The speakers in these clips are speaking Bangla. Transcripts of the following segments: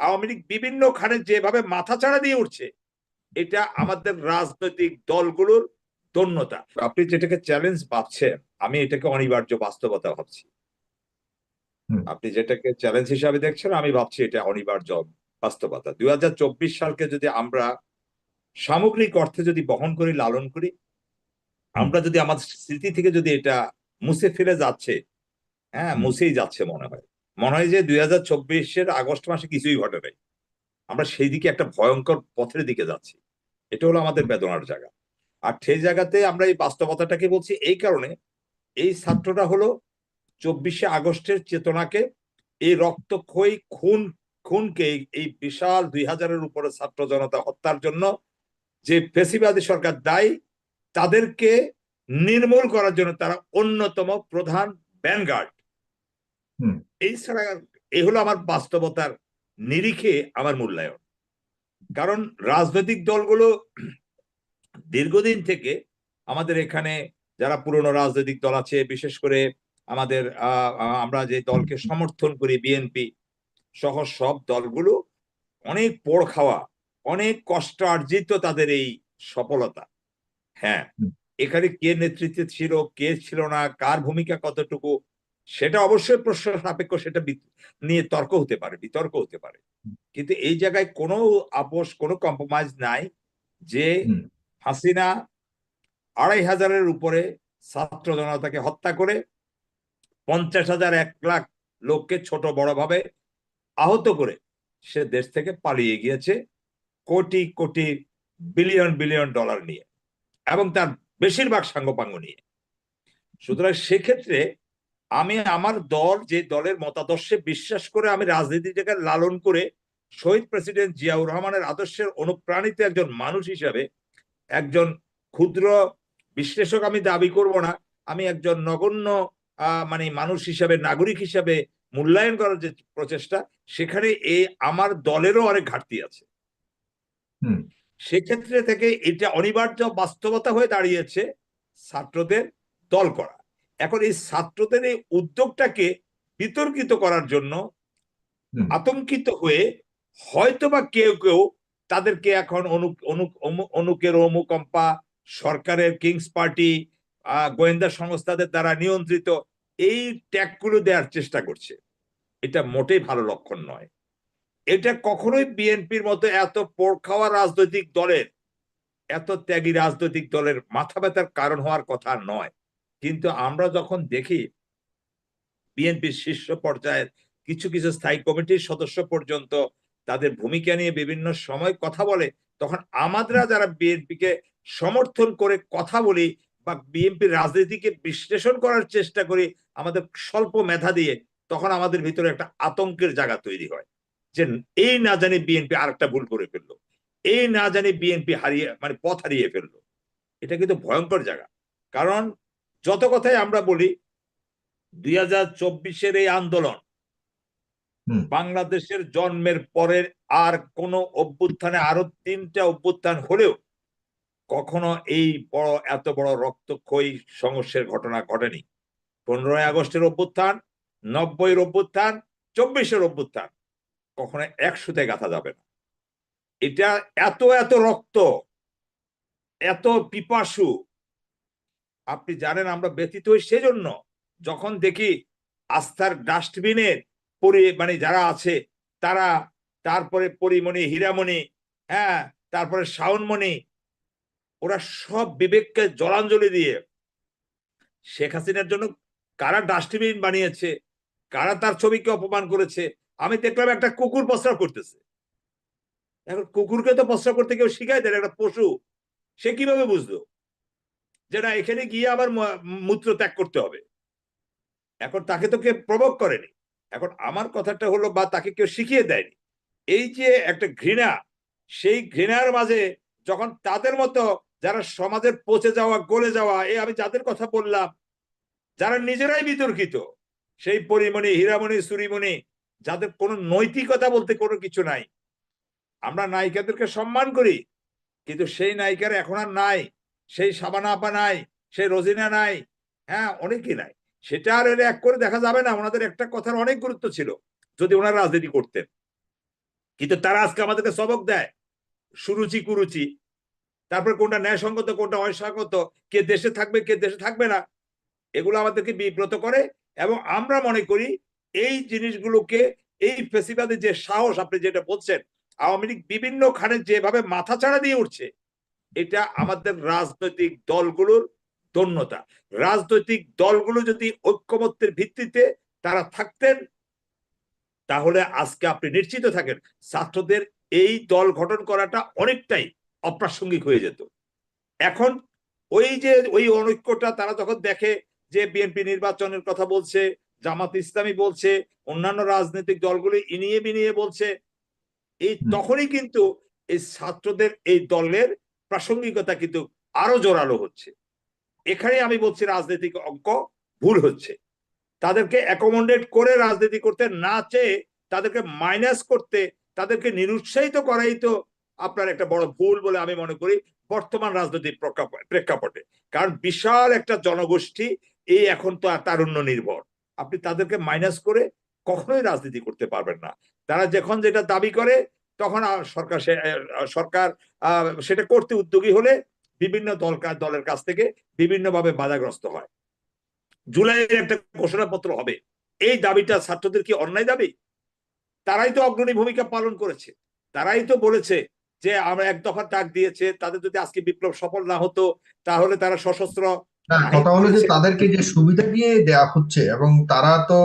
আওয়ামী লীগ বিভিন্ন খানে যেভাবে মাথা চাড়া দিয়ে উঠছে এটা আমাদের রাজনৈতিক দলগুলোর দন্যতা। আপনি যেটাকে চ্যালেঞ্জ ভাবছেন আমি এটাকে অনিবার্য বাস্তবতা ভাবছি। আপনি যেটাকে চ্যালেঞ্জ হিসাবে দেখছেন আমি ভাবছি এটা অনিবার্য বাস্তবতা। দুই হাজার চব্বিশ সালকে যদি আমরা সামগ্রিক অর্থে যদি বহন করি লালন করি আমরা যদি আমাদের স্মৃতি থেকে যদি এটা মুছে ফেলে যাচ্ছে হ্যাঁ মুছেই যাচ্ছে মনে হয়। মনে হয় যে দুই হাজার চব্বিশের আগস্ট মাসে কিছুই ঘটে নাই। আমরা সেই দিকে একটা ভয়ঙ্কর পথের দিকে যাচ্ছি। এটা হলো আমাদের বেদনার জায়গা। আর সেই জায়গাতে আমরা এই বাস্তবতাটাকে বলছি এই কারণে এই ছাত্রটা হলো চব্বিশে আগস্টের চেতনাকে, এই রক্তক্ষয়ী খুন, খুনকে এই- বিশাল দুই হাজারের উপরে ছাত্র জনতা হত্যার জন্য যে ফেসিবাদী সরকার দায়ী, তাদেরকে নির্মূল করার জন্য তারা অন্যতম প্রধান ব্যানগার্ড। এই ছাড়া এই হলো আমার বাস্তবতার নিরিখে আমার মূল্যায়ন। কারণ রাজনৈতিক দলগুলো দীর্ঘদিন থেকে আমাদের এখানে যারা পুরনো রাজনৈতিক দল আছে বিশেষ করে আমাদের আমরা যে দলকে সমর্থন করি বিএনপি সহ সব দলগুলো অনেক পোড় খাওয়া অনেক কষ্ট অর্জিত তাদের এই সফলতা। হ্যাঁ এখানে কে নেতৃত্বে ছিল কে ছিল না কার ভূমিকা কতটুকু সেটা অবশ্যই প্রশ্ন সাপেক্ষ সেটা নিয়ে তর্ক হতে পারে বিতর্ক হতে পারে। কিন্তু এই জায়গায় কোনো আপোষ কোনো কম্প্রোমাইজ নাই যে হাসিনা আড়াই হাজারের উপরে ছাত্র জনতাকে হত্যা করে পঞ্চাশ হাজার এক লাখ লোককে ছোট বড় ভাবে আহত করে সে দেশ থেকে পালিয়ে গিয়েছে crore crore billion billion dollar নিয়ে এবং তার বেশিরভাগ সাঙ্গপাঙ্গ নিয়ে। সুতরাং সেক্ষেত্রে আমি আমার দল যে দলের মতাদর্শে বিশ্বাস করে আমি রাজনীতিটাকে লালন করে শহীদ প্রেসিডেন্ট জিয়াউর রহমানের আদর্শের অনুপ্রাণিত একজন মানুষ হিসাবে একজন ক্ষুদ্র বিশ্লেষক আমি দাবি করব না। আমি একজন নগণ্য আহ, মানে মানুষ হিসাবে নাগরিক হিসাবে মূল্যায়ন করার যে প্রচেষ্টা সেখানে এই আমার দলেরও অনেক ঘাটতি আছে। হুম। সেক্ষেত্রে থেকে এটা অনিবার্য বাস্তবতা হয়ে দাঁড়িয়েছে ছাত্রদের দল করা। এখন এই ছাত্রদের এই উদ্যোগটাকে বিতর্কিত করার জন্য আতঙ্কিত হয়ে হয়তোবা কেউ কেউ তাদেরকে এখন অনুকের অনুকম্পা সরকারের কিংস পার্টি গোয়েন্দা সংস্থাদের দ্বারা নিয়ন্ত্রিত এই ট্যাগগুলো দেওয়ার চেষ্টা করছে। এটা মোটেই ভালো লক্ষণ নয়। এটা কখনোই বিএনপির মতো এত পোড় খাওয়া রাজনৈতিক দলের এত ত্যাগী রাজনৈতিক দলের মাথা ব্যথার কারণ হওয়ার কথা নয়। কিন্তু আমরা যখন দেখি বিএনপির শীর্ষ পর্যায়ের কিছু কিছু স্থায়ী কমিটির সদস্য পর্যন্ত তাদের ভূমিকা নিয়ে বিভিন্ন সময় কথা বলে, তখন আমাদেরা যারা বিএনপিকে সমর্থন করে কথা বলি বা বিএনপির রাজনীতিকে বিশ্লেষণ করার চেষ্টা করি, আমাদের স্বল্প মেধা দিয়ে তখন আমাদের ভিতরে একটা আতঙ্কের জায়গা তৈরি হয় যে এই না জানি বিএনপি আরেকটা ভুল করে ফেলল, এই না জানি বিএনপি হারিয়ে মানে পথ হারিয়ে ফেলল। এটা কিন্তু ভয়ঙ্কর জায়গা। কারণ যত কথাই আমরা বলি দুই হাজার চব্বিশের এই আন্দোলন বাংলাদেশের জন্মের পরের আর কোন অভ্যুত্থানে আরও তিনটা অভ্যুত্থান হলেও কখনো এই বড় এত বড় রক্তক্ষয়ী সংঘর্ষের ঘটনা ঘটেনি। পনেরোই আগস্টের অভ্যুত্থান নব্বইয়ের অভ্যুত্থান চব্বিশের অভ্যুত্থান কখনো একশোতে গাঁথা যাবে না। এটা এত এত রক্ত এত পিপাসু আপনি জানেন আমরা ব্যতীত হই সেজন্য। যখন দেখি আস্থার ডাস্টবিনের পরি মানে যারা আছে, তারা তারপরে পরিমণি, হীরামণি হ্যাঁ তারপরে শাওনমণি, ওরা সব বিবেককে জলাঞ্জলি দিয়ে শেখ হাসিনার জন্য কারা ডাস্টবিন বানিয়েছে, কারা তার ছবিকে অপমান করেছে, আমি দেখলাম একটা কুকুর প্রস্রাব করতেছে। এখন কুকুরকে তো প্রস্রাব করতে কেউ শিখাই দেয় একটা পশু, সে কীভাবে বুঝলো? যে না, এখানে গিয়ে আবার মূত্র ত্যাগ করতে হবে। এখন তাকে তো কেউ প্রভোগ করেনি। এখন আমার কথাটা হলো বা তাকে কেউ শিখিয়ে দেয়নি। এই যে একটা ঘৃণা, সেই ঘৃণার মাঝে যখন তাদের মতো যারা সমাজের পচে যাওয়া, গলে যাওয়া এই আমি যাদের কথা বললাম, যারা নিজেরাই বিতর্কিত, সেই পরিমণি, হীরামণি, সুরিমণি, যাদের কোনো নৈতিকতা বলতে কোনো কিছু নাই, আমরা নায়িকাদেরকে সম্মান করি, কিন্তু সেই নায়িকার এখন আর নাই। সেই সাবানা আপা নাই, সেই রোজিনা নাই হ্যাঁ অনেকেই নাই। সেটা আর এক করে দেখা যাবে না, ওনাদের একটা কথার অনেক গুরুত্ব ছিল, যদি ওনারা রাজনীতি করতেন। কিন্তু তারা আজকে আমাদেরকে সবক দেয়, সুরুচি কুরুচি। তারপর কোনটা ন্যায়সঙ্গত, কোনটা অসঙ্গত, কে দেশে থাকবে, কে দেশে থাকবে না, এগুলো আমাদেরকে বিব্রত করে এবং আমরা মনে করি এই জিনিসগুলোকে, এই ফেসিবাদে যে সাহস, আপনি যেটা বলছেন, আওয়ামী লীগ বিভিন্ন খানে যেভাবে মাথা চাড়া দিয়ে উঠছে এটা আমাদের রাজনৈতিক দলগুলোর ধন্যতা রাজনৈতিক দলগুলো যদি ঐক্যমত্যের ভিত্তিতে তারা থাকতেন তাহলে আজকে আপনি নিশ্চিত থাকেন ছাত্রদের এই দল গঠন করাটা অনেকটাই অপ্রাসঙ্গিক হয়ে যেত। এখন ওই যে ওই অনৈক্যটা তারা যখন দেখে যে বিএনপি নির্বাচনের কথা বলছে জামাত ইসলামী বলছে অন্যান্য রাজনৈতিক দলগুলি ইনিয়ে বিনিয়ে বলছে এই তখনই কিন্তু এই ছাত্রদের এই দলের প্রাসঙ্গিকতা কিন্তু আরও জোরালো হচ্ছে। এখানে আমি বলছি রাজনৈতিক অঙ্ক ভুল হচ্ছে। তাদেরকে অ্যাকোমোডেট করে রাজনীতি করতে না চেয়ে তাদেরকে মাইনাস করতে, তাদেরকে নিরুৎসাহিত করাই তো আপনার একটা বড় ভুল বলে আমি মনে করি বর্তমান রাজনৈতিক প্রেক্ষাপ- প্রেক্ষাপটে। কারণ বিশাল একটা জনগোষ্ঠী এই এখন তো তারুণ্য নির্ভর। আপনি তাদেরকে মাইনাস করে কখনোই রাজনীতি করতে পারবেন না। তারা যখন যেটা দাবি করে তখন সরকার সরকার সেটা করতে উদ্যোগী হলে বিভিন্ন দল দলের কাছ থেকে বিভিন্নভাবে বাধাগ্রস্ত হয়। জুলাইয়ের একটা ঘোষণাপত্র হবে। এই দাবিটা ছাত্রদের কি অন্যায় দাবি? তারাই তো অগ্রণী ভূমিকা পালন করেছে। তারাই তো বলেছে যে আমরা এক দফা ডাক দিয়েছে তাদের যদি আজকে বিপ্লব সফল না হতো তাহলে তারা সশস্ত্র কথা হলো যে তাদেরকে যে সুবিধা দিয়ে দেয়া হচ্ছে এবং তারা তো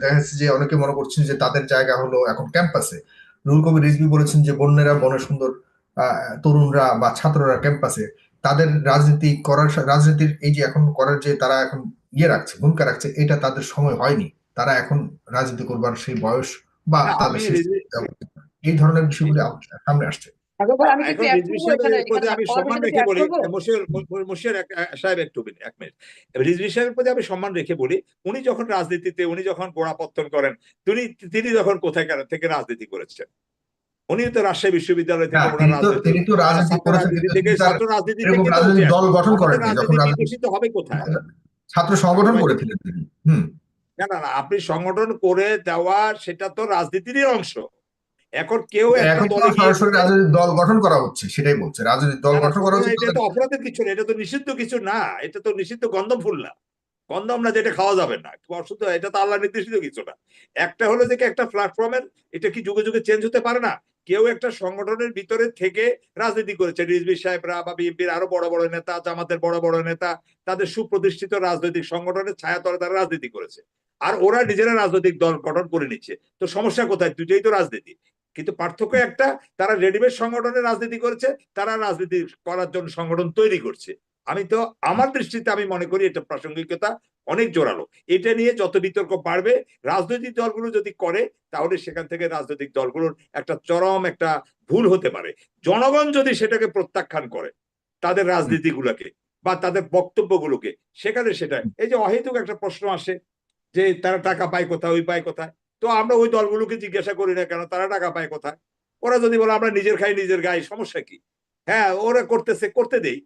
দেখা যাচ্ছে যে অনেকে মনে করছেন যে তাদের জায়গা হলো এখন ক্যাম্পাসে। রুল কবির রিজবি বলেছেন যে বন্যেরা বনের সুন্দর তরুণরা বা ছাত্ররা ক্যাম্পাসে তাদের রাজনীতি করার রাজনীতির এই যে এখন করার যে তারা এখন ইয়ে রাখছে ভূমিকা রাখছে এটা তাদের সময় হয়নি। তারা এখন রাজনীতি করবার সেই বয়স বা তাদের এই ধরনের বিষয়গুলি সামনে আসছে। আমি প্রতি আমি সম্মান রেখে বলি সাহেব একটু এক মিনিট। রিজভি প্রতি আমি সম্মান রেখে বলি উনি যখন রাজনীতিতে উনি যখন গোড়াপত্তন করেন তিনি তিনি যখন কোথায় থেকে রাজনীতি করেছেন। উনি তো রাজশাহী বিশ্ববিদ্যালয় থেকে তো রাজনীতি দল গঠন করেন বিকশিত হবে কোথায়? ছাত্র সংগঠন করেছিলেন তিনি না না না আপনি সংগঠন করে দেওয়া সেটা তো রাজনীতিরই অংশ। এখন কেউ একটা এখন দলে সরাসরি রাজনৈতিক দল গঠন করা হচ্ছে সেটাই বলছে। রাজনৈতিক দল গঠন করা হচ্ছে এটা তো অপরাধের কিছু না এটা তো নিষিদ্ধ কিছু না এটা তো নিষিদ্ধ গন্ধম ফুল না। গন্ধম না যেটা খাওয়া যাবে না অশুদ্ধ এটা তো আল্লাহ নির্দেশিত কিছু না। একটা হলো যে একটা প্ল্যাটফর্মের এটা কি যুগে যুগে চেঞ্জ হতে পারে না? কেউ একটা সংগঠনের ভিতরে থেকে রাজনীতি করেছে রিজভি সাহেবরা বা বিএনপির আরও বড় বড় নেতা জামাতের বড় বড় নেতা তাদের সুপ্রতিষ্ঠিত রাজনৈতিক সংগঠনের ছায়াতলে তারা রাজনীতি করেছে। আর ওরা নিজেরা রাজনৈতিক দল গঠন করে নিচ্ছে। তো সমস্যা কোথায়? দুইটাই তো রাজনীতি। কিন্তু পার্থক্য একটা, তারা রেডিমেড সংগঠনে রাজনীতি করেছে, তারা রাজনীতি করার জন্য সংগঠন তৈরি করছে। আমি তো আমার দৃষ্টিতে আমি মনে করি এটা প্রাসঙ্গিকতা অনেক জোরালো। এটা নিয়ে যত বিতর্ক বাড়বে, রাজনৈতিক দলগুলো যদি করে, তাহলে সেখান থেকে রাজনৈতিক দলগুলোর একটা চরম একটা ভুল হতে পারে। জনগণ যদি সেটাকে প্রত্যাখ্যান করে, তাদের রাজনীতিগুলোকে বা তাদের বক্তব্যগুলোকে, সেখানে সেটা, এই যে অহেতুক একটা প্রশ্ন আসে যে তারা টাকা পায় কোথায়, ওই পায় কোথায়। তো আমরা ওই দলগুলোকে জিজ্ঞাসা করি না কেন? তারা টাকা পায় কোথায়? ওরা যদি বলে আমরা নিজের খাই, নিজের গাই, সমস্যা কি? হ্যাঁ ওরা করতেছে, করতে দেই।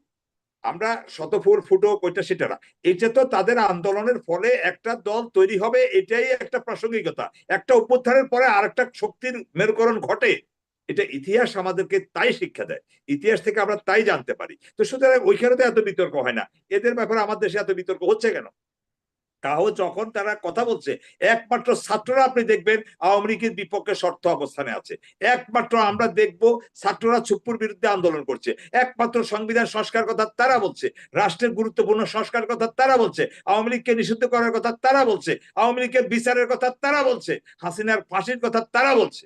আমরা শত ফুল ফুটো ওইটা সেটা না। এটা তো তাদের আন্দোলনের ফলে একটা দল তৈরি হবে, এটাই একটা প্রাসঙ্গিকতা। একটা অভ্যুত্থানের পরে আরেকটা শক্তির মেরুকরণ ঘটে। এটা ইতিহাস আমাদেরকে তাই শিক্ষা দেয়। ইতিহাস থেকে আমরা তাই জানতে পারি। তো সুতরাং ওইখানে তো এত বিতর্ক হয় না। এদের ব্যাপারে আমাদের দেশে এত বিতর্ক হচ্ছে কেন? তাও যখন তারা কথা বলছে একমাত্র ছাত্ররা আপনি দেখবেন আওয়ামী লীগের বিপক্ষে শর্ত অবস্থানে আছে। একমাত্র আমরা দেখব ছাত্ররা চুপ্পুর বিরুদ্ধে আন্দোলন করছে। একমাত্র সংবিধান সংস্কার কথা তারা বলছে রাষ্ট্রের গুরুত্বপূর্ণ সংস্কার কথা তারা বলছে আওয়ামী লীগকে নিষিদ্ধ করার কথা তারা বলছে আওয়ামী লীগের বিচারের কথা তারা বলছে হাসিনার ফাঁসির কথা তারা বলছে।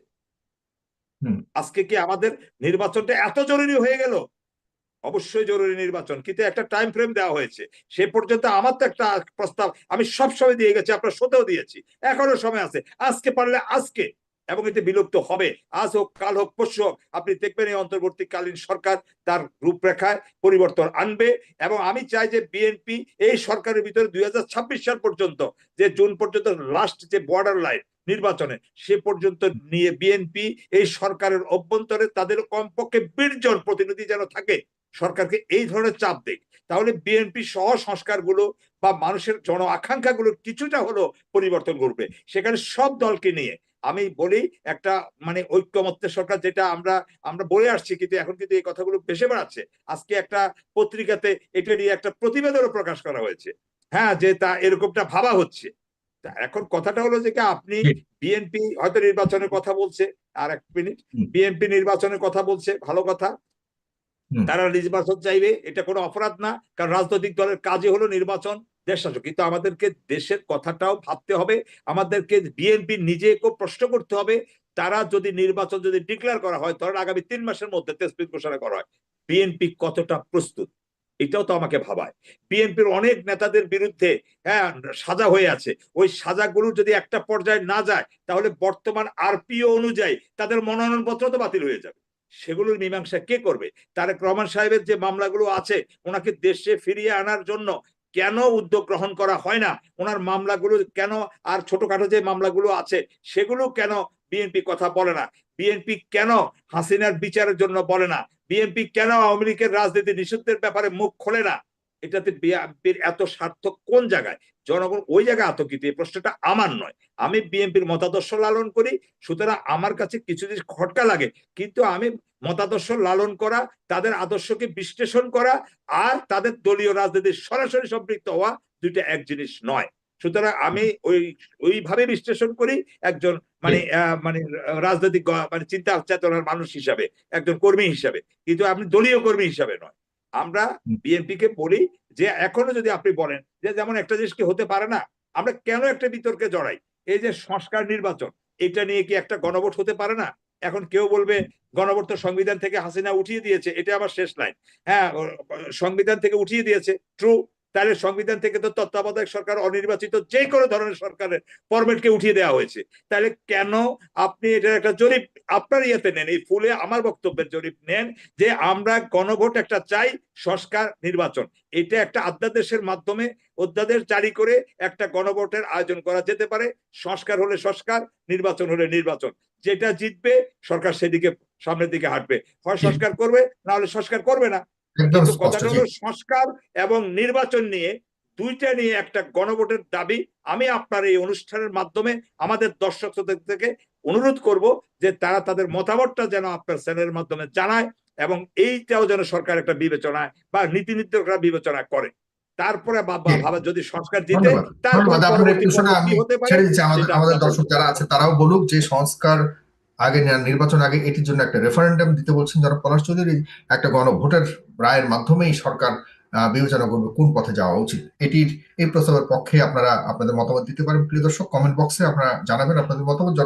আজকে কি আমাদের নির্বাচনটা এত জরুরি হয়ে গেল? অবশ্যই জরুরি নির্বাচন, কিন্তু একটা টাইম ফ্রেম দেওয়া হয়েছে। সে পর্যন্ত আমার তো একটা প্রস্তাব, আমি সব সময় দিয়ে গেছি, আপনার সতেও দিয়েছি, এখনও সময় আছে। আজকে পারলে আজকে, এবং এতে বিলুপ্ত হবে। আজ হোক, কাল হোক, পরশু হোক, আপনি দেখবেন এই অন্তর্বর্তীকালীন সরকার তার রূপরেখায় পরিবর্তন আনবে, এবং আমি চাই যে বিএনপি এই সরকারের ভিতরে দুই হাজার ছাব্বিশ সাল পর্যন্ত, যে জুন পর্যন্ত লাস্ট যে বর্ডার লাইন নির্বাচনে, সে পর্যন্ত নিয়ে বিএনপি এই সরকারের অভ্যন্তরে তাদের কমপক্ষে বিশ প্রতিনিধি যেন থাকে সরকারকে এই ধরনের চাপ দেয়। তাহলে বিএনপি সহ সংস্কারগুলো বা মানুষের জন আকাঙ্ক্ষাগুলো কিছুটা হলো পরিবর্তন ঘটবে। সেখানে সব দলকে নিয়ে আমি বলি একটা মানে ঐক্যমত্যের সরকার যেটা আমরা আমরা বলে আসছি কিন্তু এখন কিন্তু এই কথাগুলো ভেসে বেড়াচ্ছে। আজকে একটা পত্রিকাতে এটা নিয়ে একটা প্রতিবেদনও প্রকাশ করা হয়েছে। হ্যাঁ যে তা এরকমটা ভাবা হচ্ছে। এখন কথাটা হলো যে কি আপনি বিএনপি হয়তো নির্বাচনের কথা বলছে। আর এক মিনিট। বিএনপি নির্বাচনের কথা বলছে ভালো কথা। তারা নির্বাচন চাইবে, এটা কোনো অপরাধ না, কারণ রাজনৈতিক দলের কাজই হলো নির্বাচন, দেশ শাসক কিন্তু আমাদেরকে দেশের কথাটাও ভাবতে হবে, আমাদেরকে বিএনপি নিজেকেও প্রশ্ন করতে হবে, তারা যদি নির্বাচন যদি ডিক্লেয়ার করা হয়, ধরেন আগামী তিন মাসের মধ্যে তেসপিত ঘোষণা করা হয়, বিএনপি কতটা প্রস্তুত? এটাও তো আমাকে ভাবায়। বিএনপির অনেক নেতাদের বিরুদ্ধে হ্যাঁ সাজা হয়ে আছে। ওই সাজাগুলো যদি একটা পর্যায়ে না যায়, তাহলে বর্তমান আরপিও অনুযায়ী তাদের মনোনয়নপত্র তো বাতিল হয়ে যাবে। সেগুলোর মীমাংসা কে করবে? তারেক রহমান সাহেবের যে মামলাগুলো আছে, ওনাকে দেশে ফিরিয়ে আনার জন্য কেন উদ্যোগ গ্রহণ করা হয় না? ওনার মামলাগুলো কেন আর ছোটখাটো যে মামলাগুলো আছে, সেগুলো কেন বিএনপি কথা বলে না? বিএনপি কেন হাসিনার বিচারের জন্য বলে না? বিএনপি কেন আওয়ামী লীগের রাজনীতি নিষিদ্ধের ব্যাপারে মুখ খোলে না? এটাতে বিএনপির এত স্বার্থ কোন জায়গায়? জনগণ ওই জায়গায় আতঙ্কিত এই প্রশ্নটা আমার নয়। আমি বিএনপির মতাদর্শ লালন করি সুতরাং আমার কাছে কিছু জিনিস খটকা লাগে কিন্তু আমি মতাদর্শ লালন করা তাদের আদর্শকে বিশ্লেষণ করা আর তাদের দলীয় রাজনীতির সরাসরি সম্পৃক্ত হওয়া দুইটা এক জিনিস নয়। সুতরাং আমি ওই ওইভাবে বিশ্লেষণ করি একজন মানে মানে রাজনৈতিক মানে চিন্তা চেতনার মানুষ হিসাবে একজন কর্মী হিসাবে। কিন্তু আপনি দলীয় কর্মী হিসাবে নয়। আমরা। বিএনপি কে বলি যে এখনও যদি আপনি বলেন যে যেমন একটা জিনিস কি হতে পারে না, আমরা কেন একটা বিতর্কে জড়াই এই যে সংস্কার নির্বাচন, এটা নিয়ে কি একটা গণভোট হতে পারে না এখন কেউ বলবে গণভোট তো সংবিধান থেকে হাসিনা উঠিয়ে দিয়েছে, এটা আবার শেষ লাইন হ্যাঁ সংবিধান থেকে উঠিয়ে দিয়েছে ট্রু তাহলে সংবিধান থেকে তো তত্ত্বাবধায়ক সরকার অনির্বাচিত যে কোনো ধরনের সরকারের ফরম্যাটকে উঠিয়ে দেওয়া হয়েছে। তাহলে কেন আপনি এটার একটা জরিপ আপনার ইয়েতে নেন এই ফুলে আমার বক্তব্যের জরিপ নেন যে আমরা গণভোট একটা চাই সংস্কার নির্বাচন। এটা একটা আধ্যাদেশের মাধ্যমে অধ্যাদেশ জারি করে একটা গণভোটের আয়োজন করা যেতে পারে। সংস্কার হলে সংস্কার নির্বাচন হলে নির্বাচন। যেটা জিতবে সরকার সেদিকে সামনের দিকে হাঁটবে। হয় সংস্কার করবে না হলে সংস্কার করবে না। কিন্তু কথাটা হলো সংস্কার এবং নির্বাচন নিয়ে দুইটা নিয়ে একটা গণভোটের দাবি আমি আপনার এই অনুষ্ঠানের মাধ্যমে আমাদের দর্শকদের থেকে অনুরোধ করব যে তারা তাদের মতামতটা যেন আপনার চ্যানেলের মাধ্যমে জানায় এবং এইটাও যেন সরকার একটা বিবেচনায় বা নীতি নির্ধারকরা বিবেচনা করে। তারপরে বা- বা- ভাবা যদি সংস্কার দিতে তারপর আমাদের দর্শক যারা আছে তারাও বলুক যে সংস্কার আগে নির্বাচন আগে এটির জন্য একটা রেফারেন্ডাম দিতে বলছেন যারা পলাশ চৌধুরী। একটা গণভোটের রায়ের মাধ্যমেই সরকার বিবেচনা করবে কোন পথে যাওয়া উচিত। এটির, এই প্রস্তাবের পক্ষে আপনারা আপনাদের মতামত দিতে পারেন। প্রিয় দর্শক কমেন্ট বক্সে আপনারা জানাবেন আপনাদের মতামত।